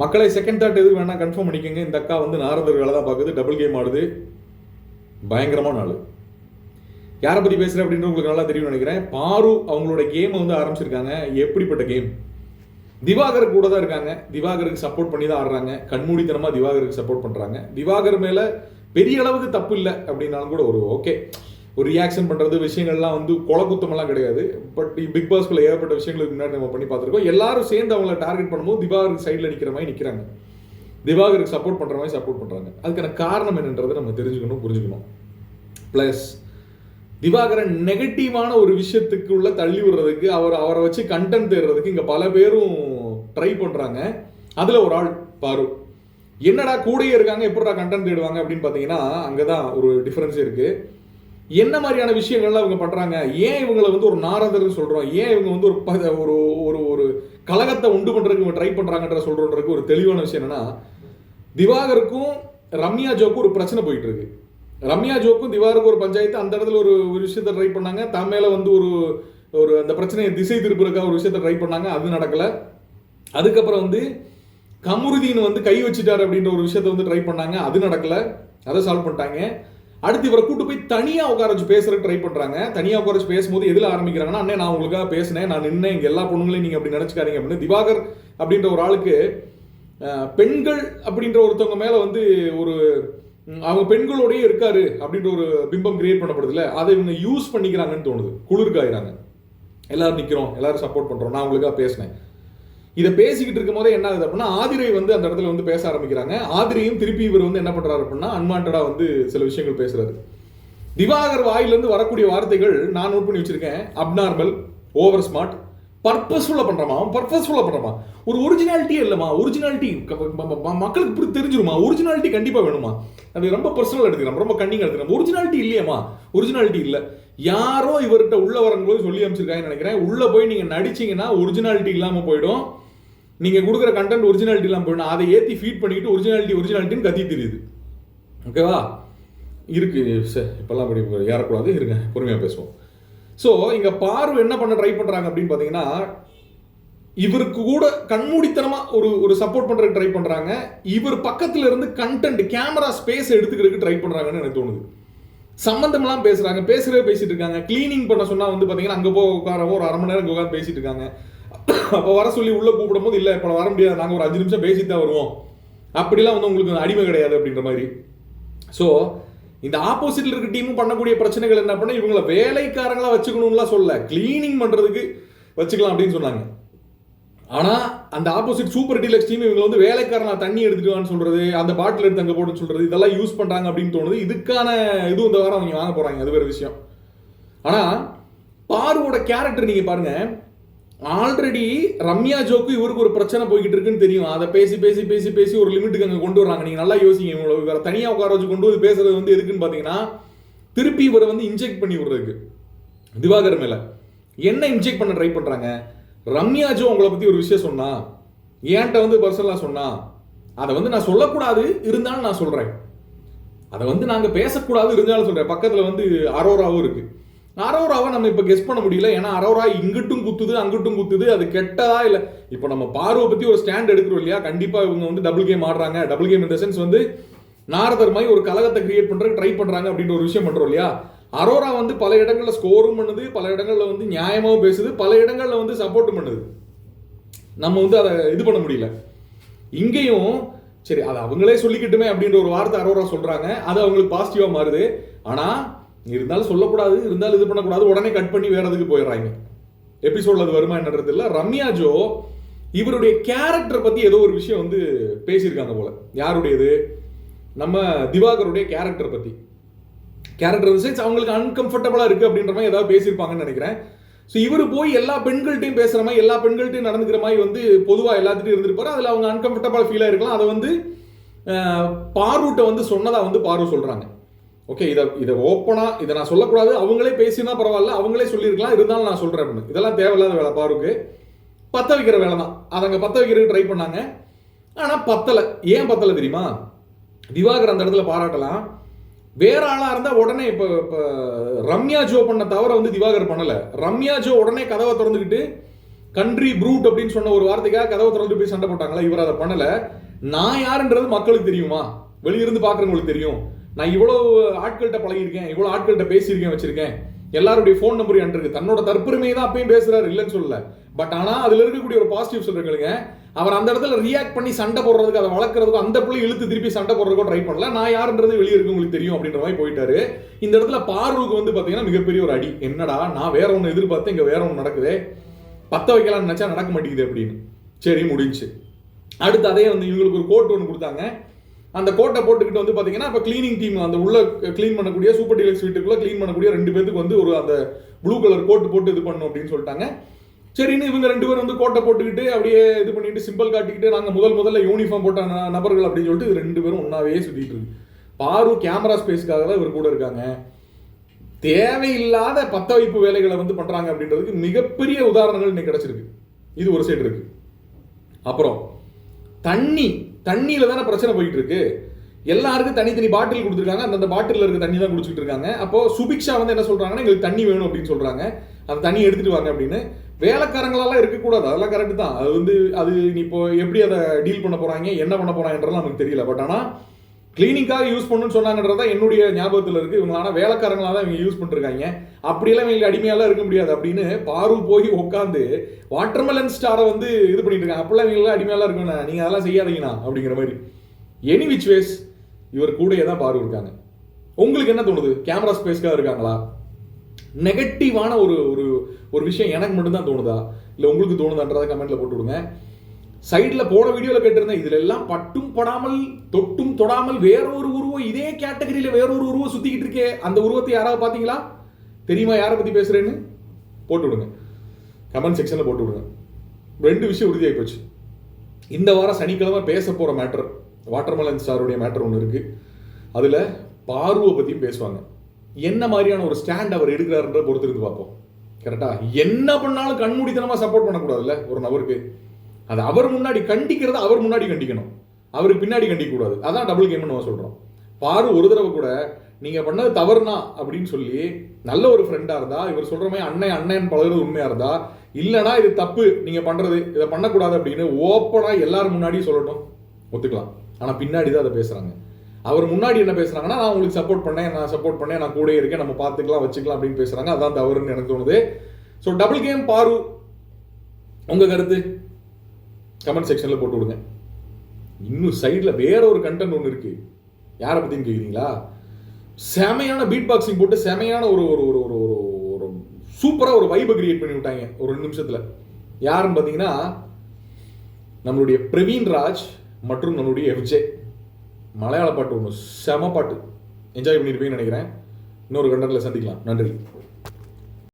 மக்களை second thought எது வேணால் கன்ஃபார்ம் பண்ணிக்கோங்க. இந்த அக்கா வந்து நாரதர் வேலை தான் பார்க்குது. டபுள் கேம் ஆடுது. பயங்கரமான ஆள் யாரை பற்றி பேசுகிறேன் அப்படின்னு உங்களுக்கு நல்லா தெரியும்னு நினைக்கிறேன். பாரு அவங்களோட கேமை வந்து ஆரம்பிச்சிருக்காங்க. எப்படிப்பட்ட கேம் திவாகர் கூட தான் இருக்காங்க. திவாகருக்கு சப்போர்ட் பண்ணி தான் ஆடுறாங்க. கண்மூடித்தனமாக திவாகருக்கு சப்போர்ட் பண்ணுறாங்க திவாகர் மேலே பெரிய அளவுக்கு தப்பு இல்லை அப்படின்னாலும் கூட ஒரு ஓகே ஒரு ரியாக்ஷன் பண்ணுறது விஷயங்கள்லாம் வந்து கொலக்குத்தமெல்லாம் கிடையாது. பட் பிக் பாஸ்குள்ள ஏகப்பட்ட விஷயங்களுக்கு முன்னாடி நம்ம பண்ணி பார்த்துருக்கோம். எல்லாரும் சேர்ந்து அவங்கள டார்கெட் பண்ணும்போது திவாகருக்கு சைடில் நிற்கிற மாதிரி நிற்கிறாங்க திவாகருக்கு சப்போர்ட் பண்ணுற மாதிரி சப்போர்ட் பண்ணுறாங்க அதுக்கான காரணம் என்னன்றதை நம்ம தெரிஞ்சுக்கணும் புரிஞ்சுக்கணும். ப்ளஸ் திவாகரன் நெகட்டிவான ஒரு விஷயத்துக்குள்ள தள்ளி விடுறதுக்கு அவர் அவரை வச்சு கண்டென்ட் தேடுறதுக்கு இங்கே பல பேரும் ட்ரை பண்ணுறாங்க அதில் ஒரு ஆள் பாரு. என்னடா கூடயே இருக்காங்க எப்படா கண்டென்ட் தேடுவாங்க அப்படின்னு பார்த்தீங்கன்னா அங்கே தான் ஒரு டிஃப்ரென்ஸ் இருக்குது என்ன மாதிரியான விஷயங்கள்லாம் இவங்க பண்ணுறாங்க ஏன் இவங்களை வந்து ஒரு நாரதர்னு சொல்கிறோம் ஏன் இவங்க வந்து ஒரு ப- ஒரு ஒரு ஒரு கலகத்தை உண்டு பண்ணுறதுக்கு இவங்க ட்ரை பண்ணுறாங்கன்ற சொல்கிறோன்றதுக்கு ஒரு தெளிவான விஷயம் என்னென்னா திவாகருக்கும் ரம்யா ஜோக்கும் ஒரு பிரச்சனை போயிட்டு இருக்கு. ரம்யா ஜோக்கும் திவாகருக்கும் ஒரு பஞ்சாயத்து அந்த இடத்துல ஒரு ஒரு விஷயத்தை ட்ரை பண்ணாங்க. தான் மேலே வந்து ஒரு ஒரு அந்த பிரச்சனையை திசை திருப்புறதுக்காக ஒரு விஷயத்தை ட்ரை பண்ணாங்க. அது நடக்கலை. அதுக்கப்புறம் வந்து கமுருதீன் வந்து கை வச்சுட்டார் அப்படின்ற ஒரு விஷயத்தை வந்து ட்ரை பண்ணாங்க. அது நடக்கல. அதை சால்வ் பண்ணிட்டாங்க. அடுத்து இவரை கூட்டு போய் தனியாக உட்கார வச்சு பேசுறதுக்கு ட்ரை பண்ணுறாங்க தனியாக உட்கார வச்சு பேசும்போது எதில் ஆரம்பிக்கிறாங்கன்னா அண்ணே நான் உங்களுக்காக பேசினேன். நான் நின்று இங்கே எல்லா பொண்ணுங்களையும் நீங்கள் அப்படி நினைச்சுக்காதீங்க அப்படின்னு திவாகர் அப்படின்ற ஒரு ஆளுக்கு பெண்கள் அப்படின்ற ஒருத்தவங்க மேலே வந்து ஒரு அவங்க பெண்களோடயே இருக்காரு அப்படின்ற ஒரு பிம்பம் கிரியேட் பண்ணப்படுதுல அதை இவங்க யூஸ் பண்ணிக்கிறாங்கன்னு தோணுது. குளிர்காயிறாங்க. எல்லாரும் நிற்கிறோம் எல்லாரும் சப்போர்ட் பண்ணுறோம் நான் உங்களுக்காக பேசினேன். இதை பேசிக்கிட்டு இருக்கும் போதே என்ன ஆகுது அப்படின்னா ஆதிரை வந்து அந்த இடத்துல வந்து பேச ஆரம்பிக்கிறாங்க. ஆதிரையும் திருப்பி இவர் வந்து என்ன பண்றாரு அப்படின்னா அன்வான்டா வந்து சில விஷயங்கள் பேசுறாரு. திவாகர் வாயிலிருந்து வரக்கூடிய வார்த்தைகள் நான் நோட் பண்ணி வச்சிருக்கேன். அப்நார்மல் ஓவர் ஸ்மார்ட் பர்பஸ்ஃபுல்லா பண்றமா பர்பஸ்ஃபுல்லாக பண்ணுறமா ஒரு ஒரிஜினாலிட்டியே இல்லைம்மா. ஒரிஜினாலிட்டி மக்களுக்கு இப்படி தெரிஞ்சிருமா ஒரிஜினாலிட்டி கண்டிப்பாக வேணுமா அது ரொம்ப பர்சனல் எடுத்துக்கிறோம் ரொம்ப கண்ணிங் எடுத்துக்கிறோம் ஒரிஜினாலிட்டி இல்லையம்மா. ஒரிஜினாலிட்டி இல்லை. யாரோ இவர்கிட்ட உள்ள வரும்போது சொல்லி அமைச்சிருக்காங்கன்னு நினைக்கிறேன். உள்ளே போய் நீங்கள் நடிச்சிங்கன்னா ஒரிஜினாலிட்டி இல்லாமல் போயிடும். நீங்கள் கொடுக்குற கண்டென்ட் ஒரிஜினாலிட்டி இல்லாமல் போயிடும். அதை ஏற்றி ஃபீட் பண்ணிக்கிட்டு ஒரிஜினாலிட்டி ஒரிஜினாலிட்டின்னு கத்தி தெரியுது. ஓகேவா இருக்கு. சார் இப்போல்லாம் அப்படி ஏறக்கூடாது. இருங்க பொறுமையாக பேசுவோம். ஸோ இங்கே பார்வை என்ன பண்ண ட்ரை பண்ணுறாங்க அப்படின்னு பார்த்தீங்கன்னா இவருக்கு கூட கண்மூடித்தனமாக ஒரு ஒரு சப்போர்ட் பண்ணுறதுக்கு ட்ரை பண்ணுறாங்க இவர் பக்கத்தில் இருந்து கண்டென்ட் கேமரா ஸ்பேஸ் எடுத்துக்கிறதுக்கு ட்ரை பண்ணுறாங்கன்னு எனக்கு தோணுது. சம்மந்தமெல்லாம் பேசுகிறாங்க பேசுறவே பேசிகிட்டு இருக்காங்க. க்ளீனிங் பண்ண சொன்னால் வந்து பார்த்தீங்கன்னா அங்கே போய் உட்காரவோ ஒரு அரை மணி நேரம் உட்காந்து பேசிகிட்டு இருக்காங்க. அப்போ வர சொல்லி உள்ளே கூப்பிடும் போது இப்போ வர முடியாது. நாங்கள் ஒரு அஞ்சு நிமிஷம் பேசிட்டு தான் வருவோம். அப்படிலாம் வந்து உங்களுக்கு அடிமை கிடையாது அப்படின்ற மாதிரி. ஸோ இந்த ஆப்போசிட்ல இருக்க டீமும் பண்ணக்கூடிய பிரச்சனைகள் என்ன பண்ண இவங்கள வேலைக்காரங்களா வச்சுக்கணும்லாம் சொல்ல க்ளீனிங் பண்றதுக்கு வச்சுக்கலாம் அப்படின்னு சொன்னாங்க. ஆனா அந்த ஆப்போசிட் சூப்பர் டீலக்ஸ் டீம் இவங்க வந்து வேலைக்காரனா தண்ணி எடுத்துட்டு வான்னு சொல்றது அந்த பாட்டில் எடுத்து அங்க போட்டு சொல்றது இதெல்லாம் யூஸ் பண்றாங்க அப்படின்னு தோணுது. இதுக்கான இது இந்த வாரம் அவங்க வாங்க போறாங்க. அது வேற விஷயம். ஆனா பாருவோட கேரக்டர் நீங்க பாருங்க. ஆல்ரெடி ரம்யா ஜோக்கு இவருக்கு ஒரு பிரச்சனை போய்கிட்டு இருக்குன்னு தெரியும். அதை பேசி பேசி பேசி பேசி ஒரு லிமிட்டுக்கு அங்கே கொண்டு வராங்க நீங்கள் நல்லா யோசிங்க. இவங்களை வேறு தனியாக உட்கார வச்சு கொண்டு வந்து பேசுறது வந்து எதுக்குன்னு பார்த்தீங்கன்னா திருப்பி இவரை வந்து இன்ஜெக்ட் பண்ணி விடுறதுக்கு. திவாகர் மேலே. என்ன இன்ஜெக்ட் பண்ண ட்ரை பண்ணுறாங்க ரம்யா ஜோ உங்களை பற்றி ஒரு விஷயம் சொன்னா ஏன்ட்ட வந்து பர்சனலாக சொன்னா அதை வந்து நான் சொல்லக்கூடாது இருந்தாலும் நான் சொல்கிறேன் அதை வந்து நாங்கள் பேசக்கூடாது இருந்தாலும் சொல்கிறேன் பக்கத்தில் வந்து அரோராவும் இருக்குது அரோராவை நம்ம இப்போ கெஸ் பண்ண முடியல. ஏன்னா அரோரா இங்கிட்டும் குத்துது அங்கிட்டும் குத்துது. அது கெட்டதா இல்லை. இப்போ நம்ம பார்வை பற்றி ஒரு ஸ்டாண்ட் எடுக்கிறோம் இல்லையா? கண்டிப்பாக இவங்க வந்து டபுள் கேம் ஆடுறாங்க. டபுள் கேம் இந்த சென்ஸ் வந்து நாரதர் மாதிரி ஒரு கலகத்தை கிரியேட் பண்ணுறதுக்கு ட்ரை பண்ணுறாங்க அப்படின்ற ஒரு விஷயம் பண்ணுறோம் இல்லையா? அரோரா வந்து பல இடங்களில் ஸ்கோரும் பண்ணுது பல இடங்களில் வந்து நியாயமாகவும் பேசுது பல இடங்களில் வந்து சப்போர்ட்டும் பண்ணுது. நம்ம வந்து அதை இது பண்ண முடியல. இங்கேயும் சரி அது அவங்களே சொல்லிக்கிட்டுமே அப்படின்ற ஒரு வார்த்தை அரோரா சொல்கிறாங்க அது அவங்களுக்கு பாசிட்டிவாக மாறுது. ஆனால் இருந்தாலும் சொல்லக்கூடாது இருந்தாலும் இது பண்ணக்கூடாது. உடனே கட் பண்ணி வேற எதுக்கு போயிடுறாங்க? எபிசோட்ல அது வருமா என்னன்றது இல்லை. ரம்யா ஜோ இவருடைய கேரக்டர் பத்தி ஏதோ ஒரு விஷயம் வந்து பேசியிருக்காங்க போல. யாருடையது? நம்ம திவாகருடைய கேரக்டர் பத்தி. கேரக்டர் சென்ஸ் அவங்களுக்கு அன்கம்ஃபர்டபுளா இருக்கு அப்படின்ற மாதிரி ஏதாவது பேசியிருப்பாங்கன்னு நினைக்கிறேன். ஸோ இவர் போய் எல்லா பெண்கள்ட்டையும் பேசுற மாதிரி எல்லா பெண்கள்ட்டையும் நடந்துக்கிற மாதிரி வந்து பொதுவாக எல்லாத்துட்டையும் இருந்திருப்பாரு அதில் அவங்க அன்கம்ஃபர்டபுளாக ஃபீலாக இருக்கலாம். அதை வந்து பார்வூட்டை வந்து சொன்னதா வந்து பார்வை சொல்றாங்க. ஓகே இதை இதை ஓப்பனாக இதை நான் சொல்லக்கூடாது. அவங்களே பேசினா பரவாயில்ல அவங்களே சொல்லியிருக்கலாம். இருந்தாலும் நான் சொல்கிறேன் அப்படின்னு. இதெல்லாம் தேவையில்லாத வேலை பாருக்கு பத்த வைக்கிற வேலை தான். அதை அங்கே பத்த வைக்கிறதுக்கு ட்ரை பண்ணாங்க. ஆனால் பத்தலை. ஏன் பத்தலை தெரியுமா? திவாகர் அந்த இடத்துல பாராட்டலாம். வேற ஆளாக இருந்தால் உடனே இப்போ இப்போ ரம்யா ஜோ பண்ண தவிர வந்து திவாகர் பண்ணலை. ரம்யா ஜோ உடனே கதவை திறந்துக்கிட்டு கண்ட்ரி ப்ரூட் அப்படின்னு சொன்ன ஒரு வார்த்தைக்காக கதவை திறந்து போய் சண்டை போட்டாங்களா? இவர் அதை பண்ணலை. நான் யாருன்றது மக்களுக்கு தெரியுமா? வெளியிருந்து பார்க்குறவங்களுக்கு தெரியும். நான் இவ்வளோ ஆட்கள்கிட்ட பழகியிருக்கேன் இவ்வளோ ஆட்கள்கிட்ட பேசியிருக்கேன் வச்சிருக்கேன். எல்லாருடைய ஃபோன் நம்பர் என் இருக்கு. தன்னோட தற்பெருமையை தான் அப்பயும் பேசுறாரு இல்லைன்னு சொல்லல. பட் ஆனால் அதில் இருக்கக்கூடிய ஒரு பாசிட்டிவ் சொல்றீங்க அவர் அந்த இடத்துல ரியாக்ட் பண்ணி சண்டை போடுறதுக்கு அதை வளர்க்கறதுக்கு அந்த பிள்ளை இழுத்து திருப்பி சண்டை போடுறதுக்கோ ட்ரை பண்ணல. நான் யாருன்றது வெளியே இருக்கவங்களுக்கு தெரியும் அப்படின்ற மாதிரி போயிட்டாரு. இந்த இடத்துல பார்வுக்கு வந்து பார்த்தீங்கன்னா மிகப்பெரிய ஒரு அடி. என்னடா நான் வேற ஒன்று எதிர்பார்த்தேன் இங்கே வேற ஒன்று நடக்குதே. பத்த வைக்கலாம்னு நினச்சா நடக்க மாட்டேங்குது அப்படின்னு. சரி முடிஞ்சு. அடுத்து அதே வந்து இவங்களுக்கு ஒரு கோட் ஒன்று கொடுத்தாங்க. அந்த கோட்டை போட்டுக்கிட்டு வந்து பார்த்தீங்கன்னா இப்போ க்ளீனிங் டீம் அந்த உள்ள க்ளீன் பண்ணக்கூடிய சூப்பர் டீலக்ஸ் வீட்டுக்குள்ளே க்ளீன் பண்ணக்கூடிய ரெண்டு பேருக்கு வந்து ஒரு அந்த ப்ளூ கலர் கோட்டு போட்டு இது பண்ணணும் அப்படின்னு சொல்லிட்டாங்க. சரின்னு இவங்க ரெண்டு பேரும் வந்து கோட்டை போட்டுக்கிட்டு அப்படியே இது பண்ணிட்டு சிம்பிள் காட்டிக்கிட்டு நாங்கள் முதல் முதல்ல யூனிஃபார்ம் போட்ட நபர்கள் அப்படின்னு சொல்லிட்டு இது ரெண்டு பேரும் ஒன்றாவே சுற்றிட்டு இருக்கு. பாரு கேமரா ஸ்பேஸ்க்காக தான் இவர் கூட இருக்காங்க. தேவையில்லாத பத்த வைப்பு வேலைகளை வந்து பண்ணுறாங்க அப்படின்றதுக்கு மிகப்பெரிய உதாரணங்கள் இன்னைக்கு கிடைச்சிருக்கு. இது ஒரு சைடு இருக்கு. அப்புறம் தண்ணி தண்ணியில் தானே பிரச்சனை போயிட்டு இருக்கு எல்லாருக்கும் தனித்தனி பாட்டில் கொடுத்துருக்காங்க. அந்தந்த பாட்டில் இருக்க தண்ணி தான் குடிச்சிட்டு இருக்காங்க அப்போ சுபிக்ஷா வந்து என்ன சொல்றாங்கன்னா எங்களுக்கு தண்ணி வேணும் அப்படின்னு சொல்றாங்க. அந்த தண்ணி எடுத்துட்டு வாங்க அப்படின்னு. வேலைக்காரங்களெல்லாம் இருக்கக்கூடாது அதெல்லாம் கரெக்டு தான். அது வந்து அது நீ இப்போ எப்படி அதை டீல் பண்ண போறாங்க என்ன பண்ண போறாங்கன்றதுலாம் நமக்கு தெரியல. பட் ஆனால் கிளீனிக்காக யூஸ் பண்ணுன்னு சொன்னாங்கன்றது தான் என்னுடைய ஞாபகத்தில் இருக்குது இவங்க ஆனால் வேலைக்காரங்களாக தான் இவங்க யூஸ் பண்ணிருக்காங்க. அப்படியெல்லாம் இவங்க அடிமையாலாம் இருக்க முடியாது அப்படின்னு பாரு போய் உட்காந்து வாட்டர்மெலன் ஸ்டாரை வந்து இது பண்ணிட்டு இருக்காங்க. அப்படிலாம் இவங்களாம் அடிமையாலாம் இருக்கணும் நீங்கள் அதெல்லாம் செய்யாதீங்கண்ணா அப்படிங்கிற மாதிரி. எனி விச் வேஸ் இவர் கூடயே தான் பாரு இருக்காங்க. உங்களுக்கு என்ன தோணுது? கேமரா ஸ்பேஸ்க்காக இருக்காங்களா? நெகட்டிவான ஒரு ஒரு ஒரு விஷயம் எனக்கு மட்டும்தான் தோணுதா? இல்லை உங்களுக்கு தோணுதான்றதை கமெண்ட்டில் போட்டு விடுங்க. சைடில் போன வீடியோவில் கேட்டிருந்தேன் இதில் எல்லாம் பட்டும் படாமல் தொட்டும் தொடாமல் வேறொரு உருவம் இதே கேட்டகரியில் வேறொரு உருவம் சுற்றிக்கிட்டு இருக்கே. அந்த உருவத்தை யாராவது பார்த்தீங்களா? தெரியுமா யாரை பற்றி பேசுறேன்னு? போட்டு விடுங்க. கமெண்ட் செக்ஷனில் போட்டு விடுங்க. ரெண்டு விஷயம் உறுதியாகி போச்சு. இந்த வாரம் சனிக்கிழமை பேச போகிற மேட்டர் வாட்டர்மலன் ஸ்டாருடைய மேட்டர் ஒன்று இருக்கு. அதில் பார்வை பற்றியும் பேசுவாங்க. என்ன மாதிரியான ஒரு ஸ்டாண்ட் அவர் எடுக்கிறாருன்ற பொறுத்து இருந்து பார்ப்போம். கரெக்டாக என்ன பண்ணாலும் கண்மூடித்தனமாக சப்போர்ட் பண்ணக்கூடாதுல்ல? ஒரு நபருக்கு. அது அவர் முன்னாடி கண்டிக்கிறத அவர் முன்னாடி கண்டிக்கணும். அவருக்கு பின்னாடி கண்டிக்கக்கூடாது. அதான் டபுள் கேம்னு நம்ம சொல்கிறோம் பாரு ஒரு தடவை கூட நீங்கள் பண்ணது தவறுனா அப்படின்னு சொல்லி நல்ல ஒரு ஃப்ரெண்டாக இருந்தா இவர் சொல்கிற மாதிரி அண்ணன் அண்ணன் பழகுறது உண்மையாக இருந்தா இல்லைனா இது தப்பு நீங்கள் பண்ணுறது இதை பண்ணக்கூடாது அப்படின்னு ஓப்பனாக எல்லாரும் முன்னாடியும் சொல்லட்டும். ஒத்துக்கலாம். ஆனால் பின்னாடி தான் அதை பேசுகிறாங்க அவர் முன்னாடி என்ன பேசுகிறாங்கன்னா நான் உங்களுக்கு சப்போர்ட் பண்ணேன் நான் சப்போர்ட் பண்ணேன் நான் கூட இருக்கேன் நம்ம பார்த்துக்கலாம் வச்சுக்கலாம் அப்படின்னு பேசுகிறாங்க அதான் தவறுன்னு எனக்கு தோணுது. ஸோ டபுள் கேம் பாரு உங்கள் கருத்து? கமெண்ட் செக்ஷனில் போட்டு விடுங்க. இன்னும் சைடில் வேற ஒரு கண்டென்ட் ஒன்று இருக்குது யாரை பற்றின்னு கேட்குறீங்களா செமையான பீட் பாக்ஸிங் போட்டு செமையான ஒரு ஒரு ஒரு ஒரு ஒரு ஒரு சூப்பராக ஒரு வைபை கிரியேட் பண்ணி விட்டாங்க ஒரு ரெண்டு நிமிஷத்தில். யாருன்னு பார்த்தீங்கன்னா நம்மளுடைய பிரவீன் ராஜ் மற்றும் நம்மளுடைய எஃப்ஜே மலையாள பாட்டு ஒன்று செம பாட்டு. என்ஜாய் பண்ணியிருப்பீங்கன்னு நினைக்கிறேன். இன்னொரு கண்டனில் சந்திக்கலாம். நன்றி.